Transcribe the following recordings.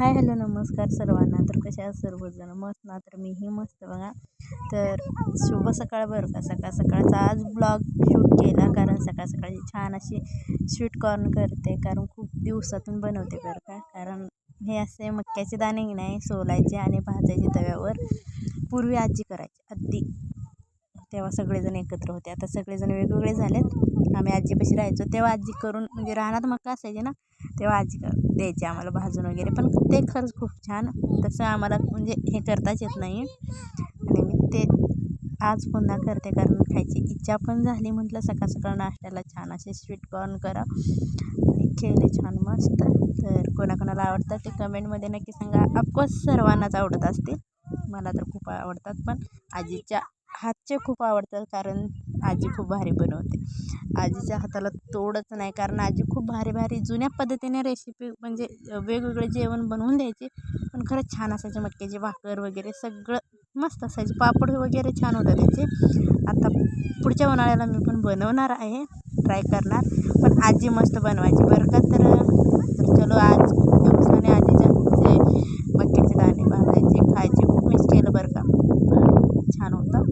Hi hello नमस्कार सर्वांना. तर कशा आहात सर्वजण? मस्त ना? तर मीही मस्त बघा. तर शुभ सकाळ बरं का? सकाळ सकाळचा आज ब्लॉग शूट केला कारण सकाळ सकाळी छान अशी स्वीट कॉर्न करते. कारण खूप दिवसातून बनवते बरं का? कारण हे असे मक्याचे दाणे नाही सोलायचे आणि भाजायचे तव्यावर. पूर्वी आजी करायची अगदी तेव्हा सगळेजण एकत्र होते. आता सगळेजण वेगवेगळे झालेत. आम्ही आजीपाशी राहायचो. तेव्हा आजी करून म्हणजे रानात मका असायचे ना तेव्हा आजी द्यायची आम्हाला भाजून वगैरे. पण ते खरंच खूप छान. तसं आम्हाला म्हणजे हे करताच येत नाही. आणि मी ते आज पुन्हा करते कारण खायची इच्छा पण झाली म्हटलं सकाळ सकाळ नाश्त्याला छान असे स्वीट कॉर्न करा. आणि केले छान मस्त. तर कोणाकोणाला आवडतात ते कमेंटमध्ये नक्की सांगा. अफकोर्स सर्वांनाच आवडत असतील. मला तर खूप आवडतात पण आजीच्या हातचे खूप आवडतात कारण आजी खूप भारी बनवते. आजीच्या हाताला तोडच नाही कारण आजी खूप भारी भारी जुन्या पद्धतीने रेसिपी म्हणजे वेगवेगळे जेवण बनवून द्यायचे पण खरंच छान असायचे मक्याचे भाकर वगैरे सगळं मस्त असायचे. पापड वगैरे छान होतं त्याचे. आता पुढच्या उन्हाळ्याला मी पण बनवणार आहे ट्राय करणार. पण आजी मस्त बनवायची बरं का तर चलो आज दिवसाने आजीच्या जे मक्याचे दाणे भाजायचे खायचे खूप मिस केलं बरं का छान होतं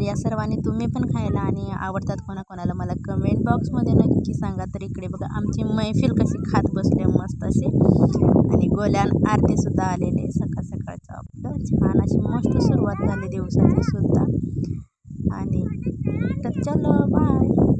तर या सर्वांनी तुम्ही पण खायला आणि आवडतात कोणाकोणाला मला कमेंट बॉक्समध्ये नक्की सांगा. तर इकडे बघा आमची मैफिल कशी खात बसले मस्त असे आणि गोल्यान आरतीसुद्धा आलेले सकाळ सकाळचं आपलं छान अशी मस्त सुरुवात झाली दिवसाची सुद्धा. आणि तर चलो बाय